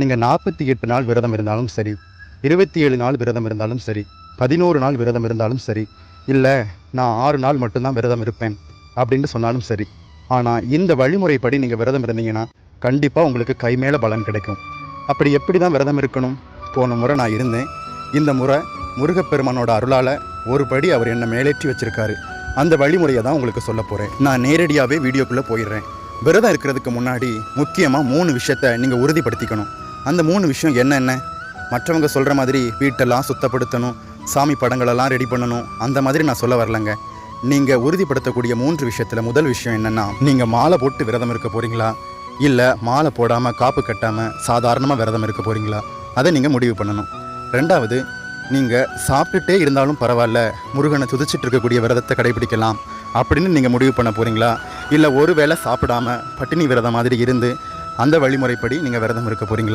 நீங்கள் நாற்பத்தி எட்டு நாள் விரதம் இருந்தாலும் சரி இருபத்தி ஏழு நாள் விரதம் இருந்தாலும் சரி பதினோரு நாள் விரதம் இருந்தாலும் சரி இல்லை நான் ஆறு நாள் மட்டும்தான் விரதம் இருப்பேன் அப்படின்னு சொன்னாலும் சரி ஆனால் இந்த வழிமுறைப்படி நீங்கள் விரதம் இருந்தீங்கன்னா கண்டிப்பாக உங்களுக்கு கை மேலே பலன் கிடைக்கும். அப்படி எப்படி தான் விரதம் இருக்கணும்? போன முறை நான் இருந்தேன். இந்த முறை முருகப்பெருமானோட அருளால் ஒரு படி அவர் என்னை மேலேற்றி வச்சிருக்காரு. அந்த வழிமுறையை தான் உங்களுக்கு சொல்ல போகிறேன் நான் நேரடியாகவே வீடியோக்குள்ளே போயிடுறேன். விரதம் இருக்கிறதுக்கு முன்னாடி முக்கியமாக மூணு விஷயத்த நீங்கள் உறுதிப்படுத்திக்கணும். அந்த மூணு விஷயம் என்னென்ன மற்றவங்க சொல்கிற மாதிரி வீட்டெல்லாம் சுத்தப்படுத்தணும் சாமி படங்களெல்லாம் ரெடி பண்ணணும் அந்த மாதிரி நான் சொல்ல வரலங்க. நீங்கள் உறுதிப்படுத்தக்கூடிய மூன்று விஷயத்தில் முதல் விஷயம் என்னென்னா நீங்கள் மாலை போட்டு விரதம் இருக்க போகிறீங்களா இல்லை மாலை போடாமல் காப்பு கட்டாமல் சாதாரணமாக விரதம் இருக்க போகிறீங்களா அதை நீங்கள் முடிவு பண்ணணும். ரெண்டாவது நீங்கள் சாப்பிட்டுட்டே இருந்தாலும் பரவாயில்ல முருகனை துதிச்சிட்டு இருக்கக்கூடிய விரதத்தை கடைபிடிக்கலாம் அப்படின்னு நீங்கள் முடிவு பண்ண போகிறீங்களா இல்லை ஒரு வேளை சாப்பிடாம பட்டினி விரதம் மாதிரி இருந்து அந்த வழிமுறைப்படி நீங்கள் விரதம் இருக்க போகிறீங்களா